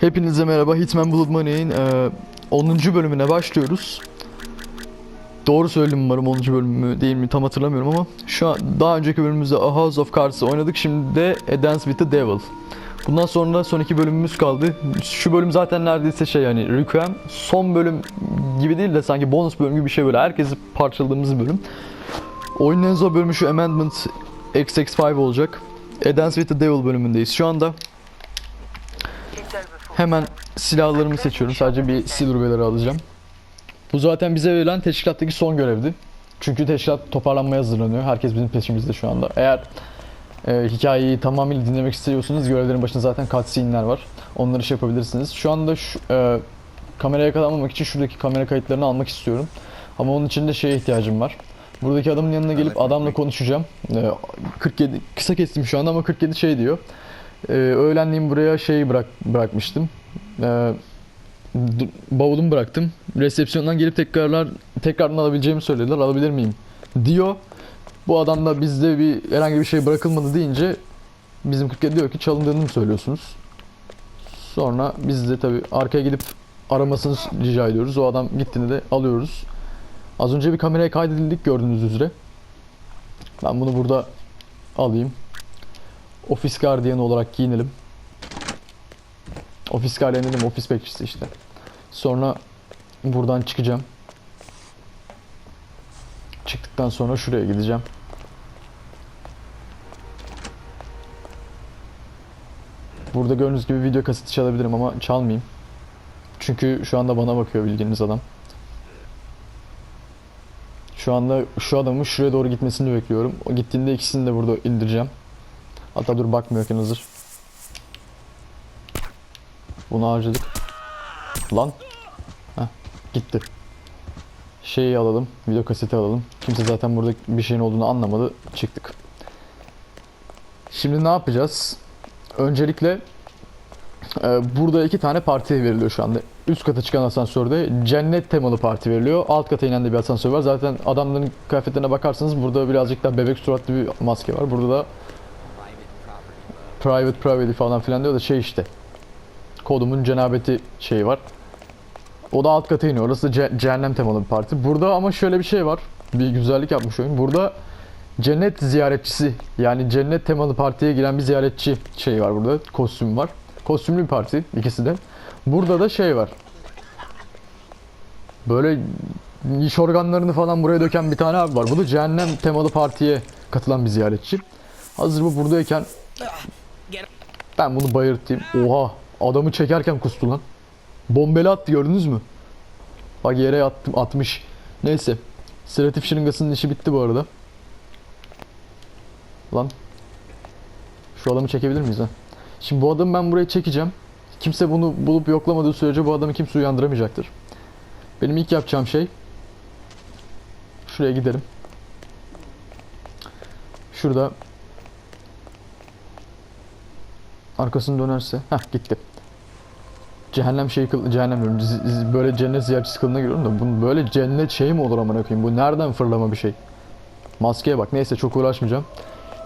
Hepinize merhaba. Hitman Blood Money'in e, 10. bölümüne başlıyoruz. Doğru söyledim umarım 10. bölümü değil mi tam hatırlamıyorum ama şu an daha önceki bölümümüzde A House of Cards'ı oynadık. Şimdi de A Dance with the Devil. Bundan sonra son iki bölümümüz kaldı. Şu bölüm zaten neredeyse şey yani Requiem son bölüm gibi değil de sanki bonus bölüm gibi bir şey böyle. Herkesi parçaladığımız bölüm. Oyunun en zor bölümü şu Amendment XX5 olacak. A Dance with the Devil bölümündeyiz. Şu anda Hemen silahlarımı seçiyorum. Sadece bir silver belir'i alacağım. Bu zaten bize verilen teşkilattaki son görevdi. Çünkü teşkilat toparlanmaya hazırlanıyor. Herkes bizim peşimizde şu anda. Eğer e, hikayeyi tamamıyla dinlemek istiyorsanız görevlerin başında zaten cutscene'ler var. Onları şey yapabilirsiniz. Şu anda şu, e, kameraya yakalanmamak için şuradaki kamera kayıtlarını almak istiyorum. Ama onun için de şeye ihtiyacım var. Buradaki adamın yanına gelip adamla konuşacağım. E, 47 kısa kestim şu anda ama 47 şey diyor. Ee, öğlenliğin buraya şeyi bırak bırakmıştım. Ee, bavulumu bıraktım. Resepsiyondan gelip tekrarlar tekrardan alabileceğimi söylediler. Alabilir miyim? Diyor. Bu adam da bizde bir herhangi bir şey bırakılmadı deyince bizim 47 diyor ki çalındığını mı söylüyorsunuz? Sonra biz de tabii arkaya gidip aramasını rica ediyoruz. O adam gittiğinde de alıyoruz. Az önce bir kameraya kaydedildik gördüğünüz üzere. Ben bunu burada alayım. Ofis gardiyanı olarak giyinelim. Ofis gardiyanı dedim, ofis bekçisi işte. Sonra buradan çıkacağım. Çıktıktan sonra şuraya gideceğim. Burada gördüğünüz gibi video kaseti çalabilirim ama çalmayayım. Çünkü şu anda bana bakıyor bildiğiniz adam. Şu anda şu adamın şuraya doğru gitmesini bekliyorum. O gittiğinde ikisini de burada indireceğim. Hatta dur bakmıyorken hazır. Bunu harcadık. Lan. Heh, gitti. Şeyi alalım. Video kaseti alalım. Kimse zaten burada bir şeyin olduğunu anlamadı. Çıktık. Şimdi ne yapacağız? Öncelikle e, burada iki tane parti veriliyor şu anda. Üst kata çıkan asansörde cennet temalı parti veriliyor. Alt kata inen de bir asansör var. Zaten adamların kıyafetlerine bakarsanız burada birazcık daha bebek suratlı bir maske var. Burada da private private falan filan diyor da şey işte. Kodumun cenabeti şeyi var. O da alt kata iniyor. Orası ce- cehennem temalı bir parti. Burada ama şöyle bir şey var. Bir güzellik yapmış oyun. Burada cennet ziyaretçisi yani cennet temalı partiye giren bir ziyaretçi şey var burada. Kostüm var. Kostümlü bir parti ikisi de. Burada da şey var. Böyle iş organlarını falan buraya döken bir tane abi var. Bu da cehennem temalı partiye katılan bir ziyaretçi. Hazır bu buradayken ben bunu bayırtayım. Oha adamı çekerken kustu lan. Bombeli attı gördünüz mü? Bak yere attım, atmış. Neyse. Sedatif şırıngasının işi bitti bu arada. Lan. Şu adamı çekebilir miyiz ha? Şimdi bu adamı ben buraya çekeceğim. Kimse bunu bulup yoklamadığı sürece bu adamı kimse uyandıramayacaktır. Benim ilk yapacağım şey şuraya gidelim. Şurada arkasını dönerse heh gitti. Cehennem şey cehennem diyorum. Böyle cennet ziyaretçisi kılığına giriyorum da bunun böyle cennet şey mi olur amına koyayım? Bu nereden fırlama bir şey? Maskeye bak. Neyse çok uğraşmayacağım.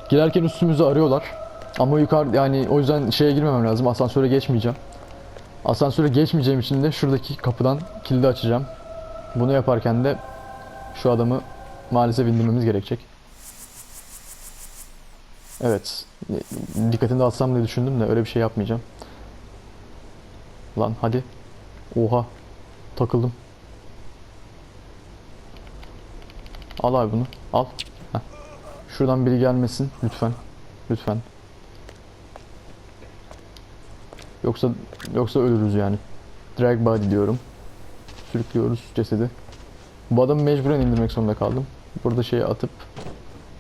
Girerken üstümüzü arıyorlar. Ama yukarı yani o yüzden şeye girmemem lazım. Asansöre geçmeyeceğim. Asansöre geçmeyeceğim için de şuradaki kapıdan kilidi açacağım. Bunu yaparken de şu adamı maalesef indirmemiz gerekecek. Evet. Dikkatini dağıtsam diye düşündüm de öyle bir şey yapmayacağım. Lan hadi. Oha. Takıldım. Al abi bunu. Al. Heh. Şuradan biri gelmesin lütfen. Lütfen. Yoksa yoksa ölürüz yani. Drag body diyorum. Sürüklüyoruz cesedi. Bu adamı mecburen indirmek zorunda kaldım. Burada şeyi atıp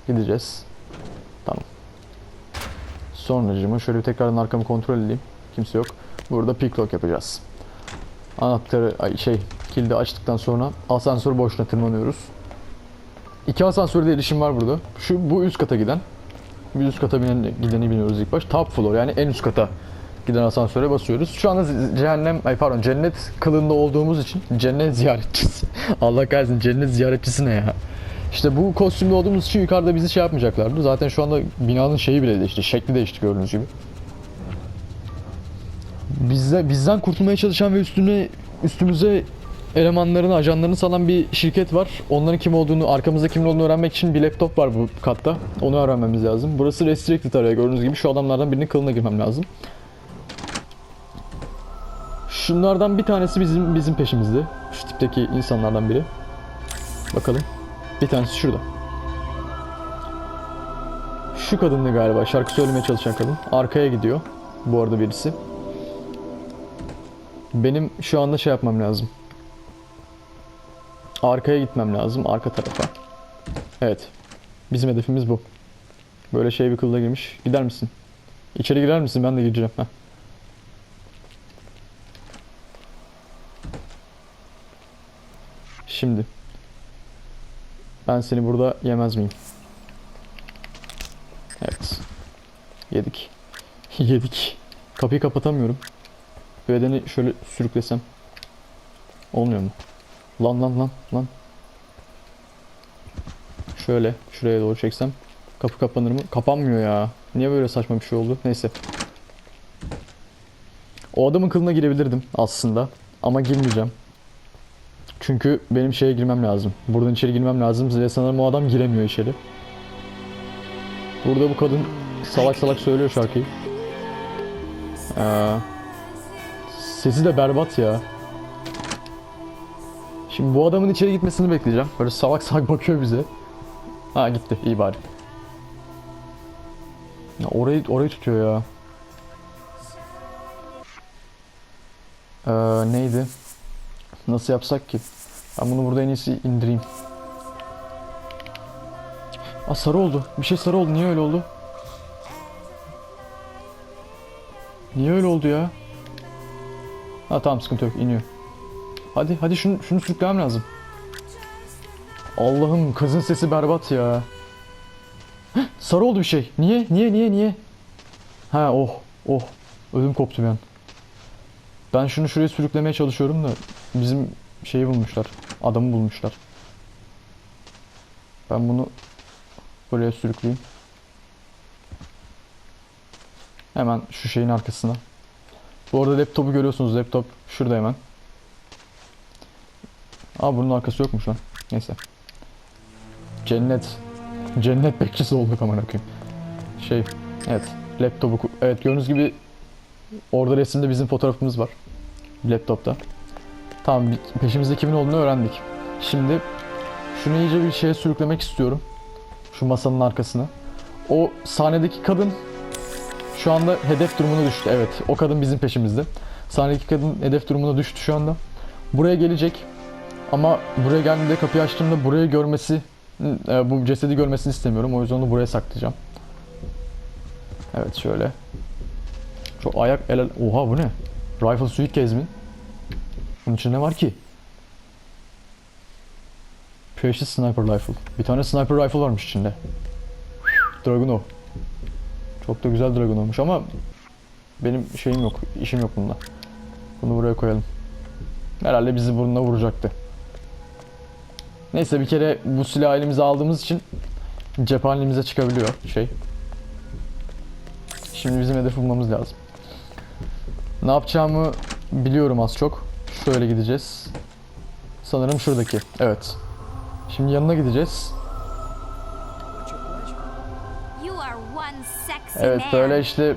gideceğiz. Tamam. Sonracığıma şöyle bir tekrardan arkamı kontrol edeyim. Kimse yok. Burada picklock yapacağız. Anahtarı ay şey kilidi açtıktan sonra asansör boşuna tırmanıyoruz. İki asansörde erişim var burada. Şu bu üst kata giden. Bir üst kata binen, gideni biniyoruz ilk baş. Top floor yani en üst kata giden asansöre basıyoruz. Şu anda cehennem, ay pardon cennet kılığında olduğumuz için cennet ziyaretçisi. Allah kahretsin cennet ziyaretçisi ne ya? İşte bu kostümde olduğumuz için yukarıda bizi şey yapmayacaklardı. Zaten şu anda binanın şeyi bile değişti. Şekli değişti gördüğünüz gibi. bizde bizden kurtulmaya çalışan ve üstüne üstümüze elemanlarını, ajanlarını salan bir şirket var. Onların kim olduğunu, arkamızda kimin olduğunu öğrenmek için bir laptop var bu katta. Onu öğrenmemiz lazım. Burası restricted area gördüğünüz gibi şu adamlardan birinin kılına girmem lazım. Şunlardan bir tanesi bizim bizim peşimizde. Şu tipteki insanlardan biri. Bakalım. Bir tanesi şurada. Şu kadındı galiba. Şarkı söylemeye çalışan kadın. Arkaya gidiyor. Bu arada birisi. Benim şu anda şey yapmam lazım. Arkaya gitmem lazım. Arka tarafa. Evet. Bizim hedefimiz bu. Böyle şey bir kılda girmiş. Gider misin? İçeri girer misin? Ben de gireceğim. Heh. Şimdi. Ben seni burada yemez miyim? Evet. Yedik. Yedik. Kapıyı kapatamıyorum. Bedeni şöyle sürüklesem. Olmuyor mu? Lan lan lan lan. Şöyle şuraya doğru çeksem. Kapı kapanır mı? Kapanmıyor ya. Niye böyle saçma bir şey oldu? Neyse. O adamın kılına girebilirdim aslında. Ama girmeyeceğim. Çünkü benim şeye girmem lazım. Buradan içeri girmem lazım ve sanırım o adam giremiyor içeri. Burada bu kadın salak salak söylüyor şarkıyı. Ee, sesi de berbat ya. Şimdi bu adamın içeri gitmesini bekleyeceğim. Böyle salak salak bakıyor bize. Ha gitti iyi bari. Ya orayı orayı tutuyor ya. Ee, neydi? Nasıl yapsak ki? Ben bunu burada en iyisi indireyim. Aa sarı oldu. Bir şey sarı oldu. Niye öyle oldu? Niye öyle oldu ya? Ha tamam sıkıntı yok iniyor. Hadi hadi şunu şunu sürüklemem lazım. Allah'ım kızın sesi berbat ya. Heh, sarı oldu bir şey. Niye? Niye? Niye? Niye? Ha oh oh. Ödüm koptu an. Ben şunu şuraya sürüklemeye çalışıyorum da bizim şeyi bulmuşlar. Adamı bulmuşlar. Ben bunu buraya sürükleyeyim. Hemen şu şeyin arkasına. Bu arada laptopu görüyorsunuz. Laptop şurada hemen. Aa bunun arkası yokmuş lan. Neyse. Cennet. Cennet bekçisi olduk aman okuyayım. Şey, evet. Laptopu, evet gördüğünüz gibi orada resimde bizim fotoğrafımız var. Laptopta. Tamam peşimizde kimin olduğunu öğrendik. Şimdi şunu iyice bir şeye sürüklemek istiyorum. Şu masanın arkasına. O sahnedeki kadın şu anda hedef durumuna düştü. Evet, o kadın bizim peşimizde. Sahnedeki kadın hedef durumuna düştü şu anda. Buraya gelecek. Ama buraya geldiğinde kapıyı açtığımda burayı görmesi, e, bu cesedi görmesini istemiyorum. O yüzden onu buraya saklayacağım. Evet şöyle. Çok ayak el Oha bu ne? Rifle suitcase mi? Bunun içinde ne var ki? Precious Sniper Rifle. Bir tane sniper rifle varmış içinde. Dragunov. Çok da güzel Dragon olmuş ama benim şeyim yok, işim yok bunda. Bunu buraya koyalım. Herhalde bizi burnuna vuracaktı. Neyse bir kere bu silahı elimize aldığımız için cephanemize çıkabiliyor şey. Şimdi bizim hedef bulmamız lazım. Ne yapacağımı biliyorum az çok. Şöyle gideceğiz. Sanırım şuradaki. Evet. Şimdi yanına gideceğiz. Evet böyle işte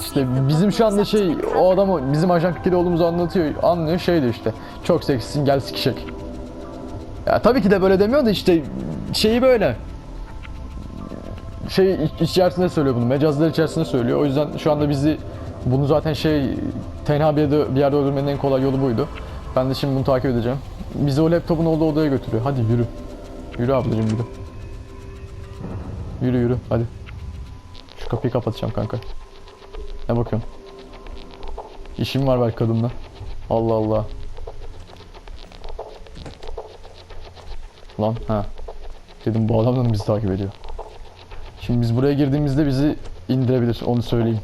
İşte bizim şu anda şey o adamı bizim ajan 47 olduğumuzu anlatıyor anlıyor şeydi işte çok seksisin gel sikişek. Ya tabii ki de böyle demiyor da işte şeyi böyle. Şey iç- içerisinde söylüyor bunu mecazlar içerisinde söylüyor o yüzden şu anda bizi bunu zaten şey tenha bir yerde, bir yerde öldürmenin en kolay yolu buydu. Ben de şimdi bunu takip edeceğim. Bizi o laptopun olduğu odaya götürüyor. Hadi yürü. Yürü ablacığım yürü. Yürü yürü hadi. Şu kapıyı kapatacağım kanka. Ne bakıyorsun? İşim var belki kadınla. Allah Allah. Lan ha. Dedim bu adam da bizi takip ediyor? Şimdi biz buraya girdiğimizde bizi indirebilir onu söyleyeyim.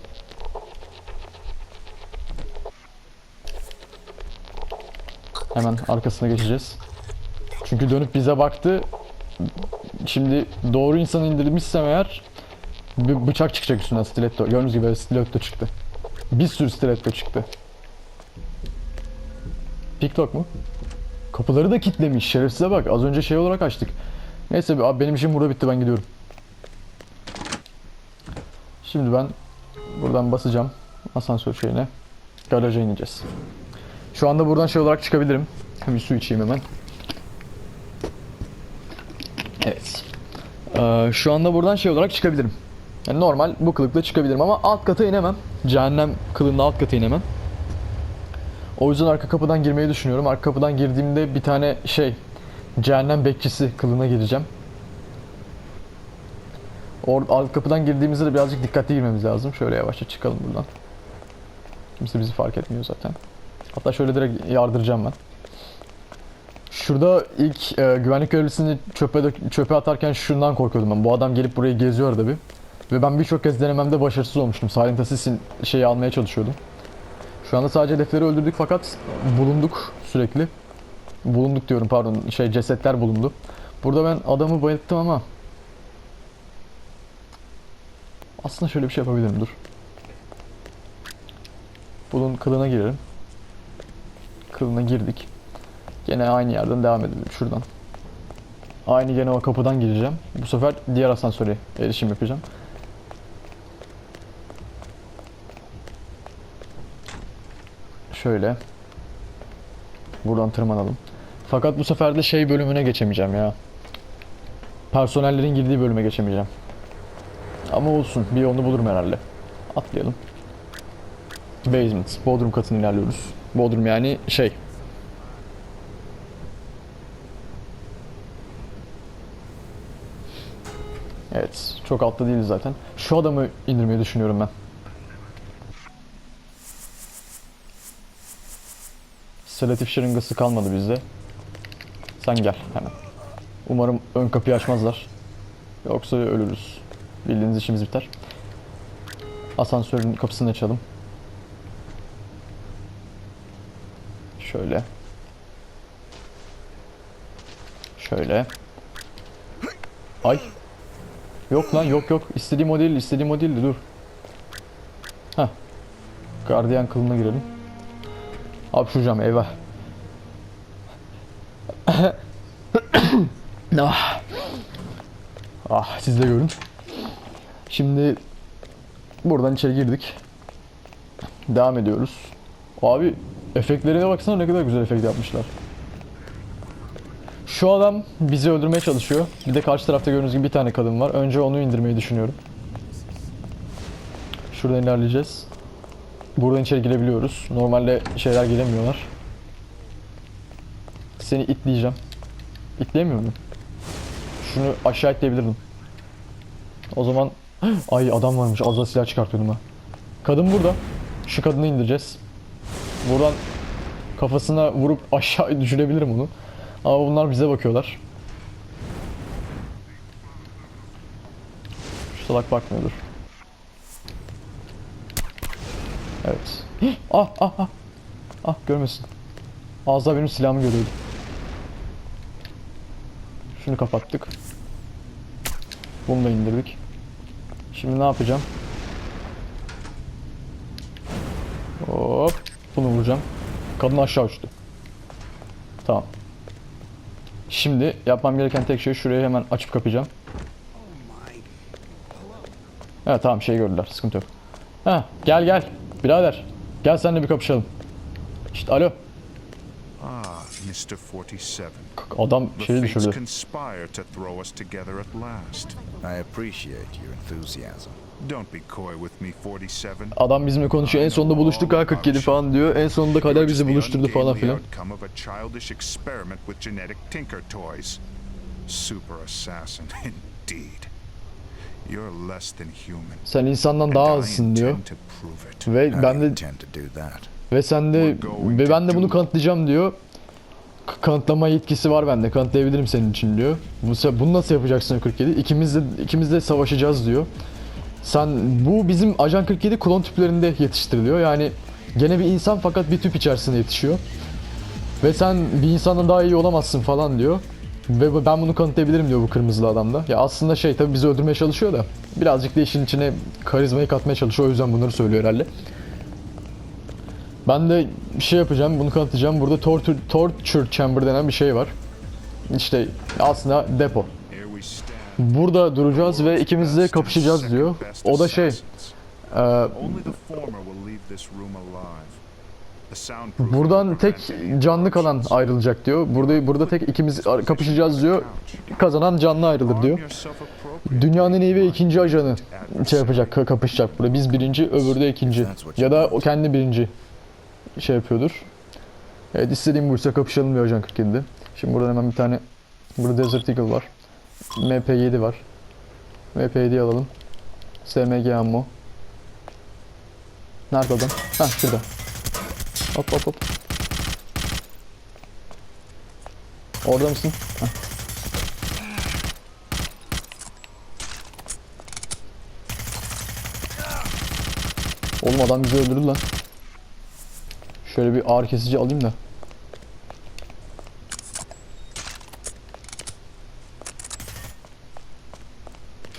Hemen arkasına geçeceğiz. Çünkü dönüp bize baktı. Şimdi doğru insanı indirmişsem eğer Bir bıçak çıkacak üstünden stiletto. Gördüğünüz gibi stiletto çıktı. Bir sürü stiletto çıktı. Picklock mu? Kapıları da kilitlemiş. Şerefsize bak. Az önce şey olarak açtık. Neyse abi benim işim burada bitti. Ben gidiyorum. Şimdi ben buradan basacağım asansör şeyine. Garaja ineceğiz. Şu anda buradan şey olarak çıkabilirim. Bir su içeyim hemen. Evet. Ee, şu anda buradan şey olarak çıkabilirim. Yani normal bu kılıkla çıkabilirim ama alt kata inemem. Cehennem kılığında alt kata inemem. O yüzden arka kapıdan girmeyi düşünüyorum. Arka kapıdan girdiğimde bir tane şey cehennem bekçisi kılığına gireceğim. Or alt kapıdan girdiğimizde de birazcık dikkatli girmemiz lazım. Şöyle yavaşça çıkalım buradan. Kimse bizi fark etmiyor zaten. Hatta şöyle direkt yardıracağım ben. Şurada ilk e, güvenlik görevlisini çöpe dök- çöpe atarken şundan korkuyordum ben. Bu adam gelip burayı geziyor bir. Ve ben birçok kez denememde başarısız olmuştum. Silent Assassin şeyi almaya çalışıyordum. Şu anda sadece hedefleri öldürdük fakat bulunduk sürekli. Bulunduk diyorum pardon. Şey cesetler bulundu. Burada ben adamı bayılttım ama aslında şöyle bir şey yapabilirim dur. Bunun kılına girelim. Kılına girdik. Gene aynı yerden devam edelim şuradan. Aynı gene o kapıdan gireceğim. Bu sefer diğer asansöre erişim yapacağım. Şöyle. Buradan tırmanalım. Fakat bu sefer de şey bölümüne geçemeyeceğim ya. Personellerin girdiği bölüme geçemeyeceğim. Ama olsun. Bir yolunu bulurum herhalde. Atlayalım. Basement. Bodrum katını ilerliyoruz. Bodrum yani şey. Evet. Çok altta değiliz zaten. Şu adamı indirmeyi düşünüyorum ben. Selatif şırıngası kalmadı bizde. Sen gel hemen. Umarım ön kapıyı açmazlar. Yoksa ölürüz. Bildiğiniz işimiz biter. Asansörün kapısını açalım. Şöyle. Şöyle. Ay. Yok lan yok yok. İstediğim o değil, istediğim o değildi dur. Heh. Gardiyan kılına girelim. Hapşuracağım eyvah. ah. Ah siz de görün. Şimdi buradan içeri girdik. Devam ediyoruz. Abi efektlerine baksana ne kadar güzel efekt yapmışlar. Şu adam bizi öldürmeye çalışıyor. Bir de karşı tarafta gördüğünüz gibi bir tane kadın var. Önce onu indirmeyi düşünüyorum. Şuradan ilerleyeceğiz. Buradan içeri girebiliyoruz. Normalde şeyler giremiyorlar. Seni itleyeceğim. İtleyemiyor muyum? Şunu aşağı itleyebilirdim. O zaman... Ay adam varmış. Az daha silah çıkartıyordum ha. Kadın burada. Şu kadını indireceğiz. Buradan kafasına vurup aşağı düşürebilirim onu. Ama bunlar bize bakıyorlar. Şu salak bakmıyordur. Evet. ah ah ah. Ah görmesin. Az benim silahımı görüyordu. Şunu kapattık. Bunu da indirdik. Şimdi ne yapacağım? Vuracağım. Kadın aşağı uçtu. Tamam. Şimdi yapmam gereken tek şey şurayı hemen açıp kapayacağım. Evet tamam şey gördüler. Sıkıntı yok. Ha gel gel. Birader. Gel seninle bir kapışalım. İşte alo. Ah, Mr. 47. Adam şeyi düşürdü. I appreciate your enthusiasm. Don't be coy with me, 47. Adam bizimle konuşuyor. En sonunda buluştuk ha 47 falan diyor. En sonunda kader bizi buluşturdu falan filan. Sen insandan and daha azsın diyor. Ve ben de ve sen de ve ben de bunu kanıtlayacağım diyor. Kanıtlama yetkisi var bende. Kanıtlayabilirim senin için diyor. Bunu nasıl yapacaksın 47? İkimiz de ikimiz de savaşacağız diyor. Sen bu bizim Ajan 47 klon tüplerinde yetiştiriliyor. Yani gene bir insan fakat bir tüp içerisinde yetişiyor. Ve sen bir insandan daha iyi olamazsın falan diyor. Ve ben bunu kanıtlayabilirim diyor bu kırmızılı adam da. Ya aslında şey tabii bizi öldürmeye çalışıyor da birazcık da işin içine karizmayı katmaya çalışıyor. O yüzden bunları söylüyor herhalde. Ben de bir şey yapacağım, bunu kanıtlayacağım. Burada torture, torture chamber denen bir şey var. İşte aslında depo. Burada duracağız ve ikimiz de kapışacağız diyor. O da şey, e, buradan tek canlı kalan ayrılacak diyor. Burada burada tek ikimiz kapışacağız diyor. Kazanan canlı ayrılır diyor. Dünyanın iyi ve ikinci ajanı şey yapacak, ka- kapışacak burada. Biz birinci, öbürü de ikinci. Ya da o kendi birinci şey yapıyordur. Evet istediğim buysa kapışalım diyor Ajan 47'de. Şimdi buradan hemen bir tane burada Desert Eagle var. MP7 var. MP7'yi alalım. SMG ammo. Nerede adam? Ha şurada. Hop hop hop. Orada mısın? Hah. Oğlum adam bizi öldürdü lan. Şöyle bir ağır kesici alayım da.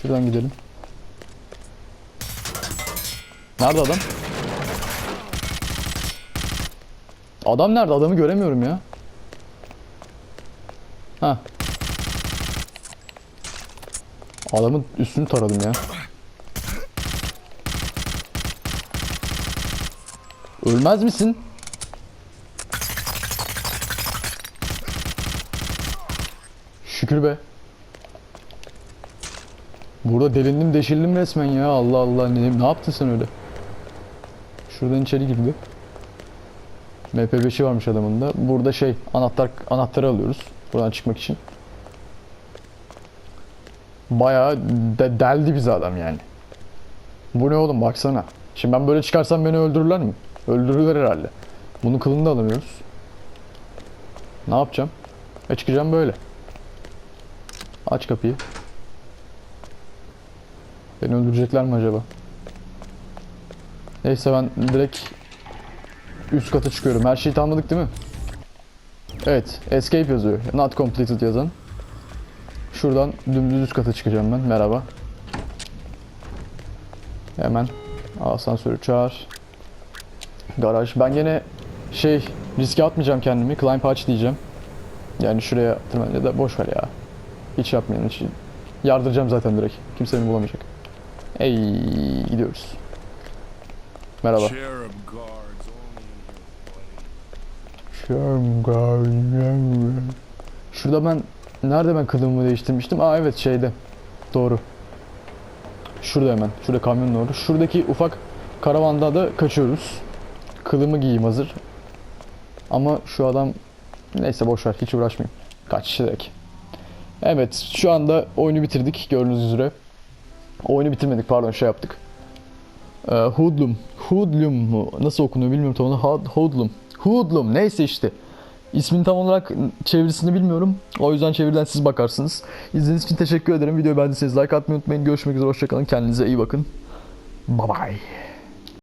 Şuradan gidelim. Nerede adam? Adam nerede? Adamı göremiyorum ya. Ha. Adamın üstünü taradım ya. Ölmez misin? Şükür be. Burada delindim deşildim resmen ya. Allah Allah ne, ne yaptın sen öyle? Şuradan içeri girdi. MP5'i varmış adamın da. Burada şey anahtar anahtarı alıyoruz. Buradan çıkmak için. Bayağı de, deldi bizi adam yani. Bu ne oğlum baksana. Şimdi ben böyle çıkarsam beni öldürürler mi? Öldürürler herhalde. Bunun kılını da alamıyoruz. Ne yapacağım? E çıkacağım böyle. Aç kapıyı. Beni öldürecekler mi acaba? Neyse ben direkt üst kata çıkıyorum. Her şeyi tamamladık değil mi? Evet. Escape yazıyor. Not completed yazan. Şuradan dümdüz üst kata çıkacağım ben. Merhaba. Hemen asansörü çağır. Garaj. Ben gene şey riske atmayacağım kendimi. Climb aç diyeceğim. Yani şuraya tırman ya da boş ver ya. Hiç yapmayın. Hiç. Yardıracağım zaten direkt. Kimse beni bulamayacak. Ey gidiyoruz. Merhaba. Şurada ben nerede ben kılığımı değiştirmiştim? Aa evet şeyde. Doğru. Şurada hemen. Şurada kamyon doğru. Şuradaki ufak karavanda da kaçıyoruz. Kılımı giyeyim hazır. Ama şu adam neyse boş ver hiç uğraşmayayım. Kaç direkt. Evet şu anda oyunu bitirdik gördüğünüz üzere. Oyunu bitirmedik pardon şey yaptık. Ee, hoodlum. Hoodlum mu? Nasıl okunuyor bilmiyorum tam onu. Hoodlum. Hoodlum neyse işte. İsmini tam olarak çevirisini bilmiyorum. O yüzden çeviriden siz bakarsınız. İzlediğiniz için teşekkür ederim. Videoyu beğendiyseniz like atmayı unutmayın. Görüşmek üzere. Hoşçakalın. Kendinize iyi bakın. Bye bye.